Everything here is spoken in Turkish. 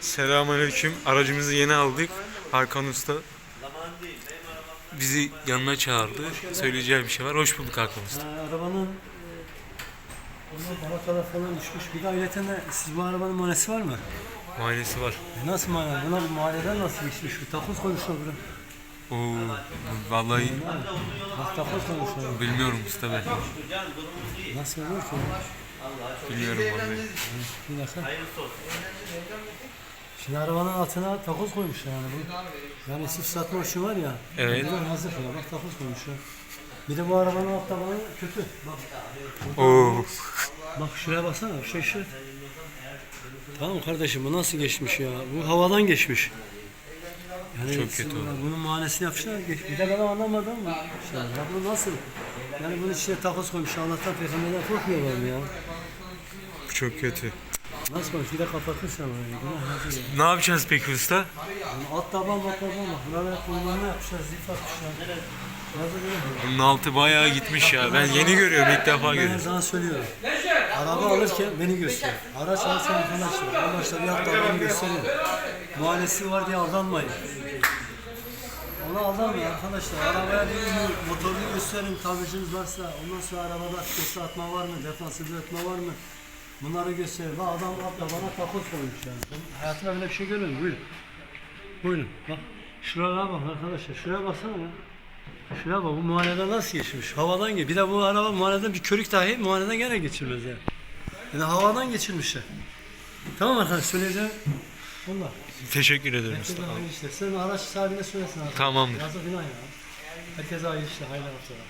Selamünaleyküm. Aracımızı yeni aldık. Hakan Usta bizi yanına çağırdı. Söyleyeceği bir şey var. Hoş bulduk Hakan Usta. Ha, arabanın Onlar barakalar falan düşmüş. Bir de ayrıca siz bu arabanın muayenesi var mı? Muayenesi var. E nasıl muayene? Buna bu muayeneden nasıl geçmiş? Bu takoz koymuşlar buraya. Oo, vallahi Bak takoz koymuşlar. bilmiyorum usta ben. Nasıl olur ki? Bilmiyorum vallahi. Bir dakika. Şimdi arabanın altına takoz koymuşlar yani bu. Yani sırf satma işi var ya. Evet. De hazır ya. Bak takoz koymuşlar. Bir de bu arabanın alt tabanı kötü. Bak. Oo, Bak şuraya baksana. Şu şu. Tamam kardeşim bu nasıl geçmiş ya? Bu havadan geçmiş. Yani Çok kötü oldu. Bunun muayenesini yapmışlar. geç- Bir de ben anlamadım ama. Ya bu nasıl? Yani bunun içine takoz koymuş. Allah'tan peygamberden korkmuyorlar mı ya? Çok kötü. Nasıl koymuş? Bir de yazık ya. Ne yapacağız peki usta? Yani alt taban alt taban bak. Buralara koyulmanı yapmışlar. Zif atmışlar. Bunun altı bayağı gitmiş ya. Ben yeni görüyorum ilk defa Ben görüyorum. zaman söylüyorum. Araba alırken beni göster. Araç alırken arkadaşlar. Arkadaşlar bir alt tabanı gösterin. Muayenesi var diye aldanmayın. Ona aldanmayın arkadaşlar. Arabaya bir motorunu gösterin. Tamirciniz varsa. Ondan sonra arabada kese atma var mı? Defansı düzeltme var mı? Bunları gösterin. Bak adam alt tabana takoz koymuş yani. Ben hayatımda böyle bir şey görmedim. Buyurun. Buyurun. Bak. Şuralara bak arkadaşlar. Şuraya baksana ya. Şuraya bak bu muayeneden nasıl geçmiş? Havadan geçmiş. Bir de bu araba muayeneden bir körük dahi muayeneden gene geçirmez yani. Yani havadan geçirmişler. Tamam arkadaşlar söyleyeceğim. Bunlar. Teşekkür ederim Herkese usta. hayırlı işler. Sen araç sahibine söylesin artık. Tamamdır. Yazık günah ya. Herkese hayırlı işler. Hayırlı haftalar.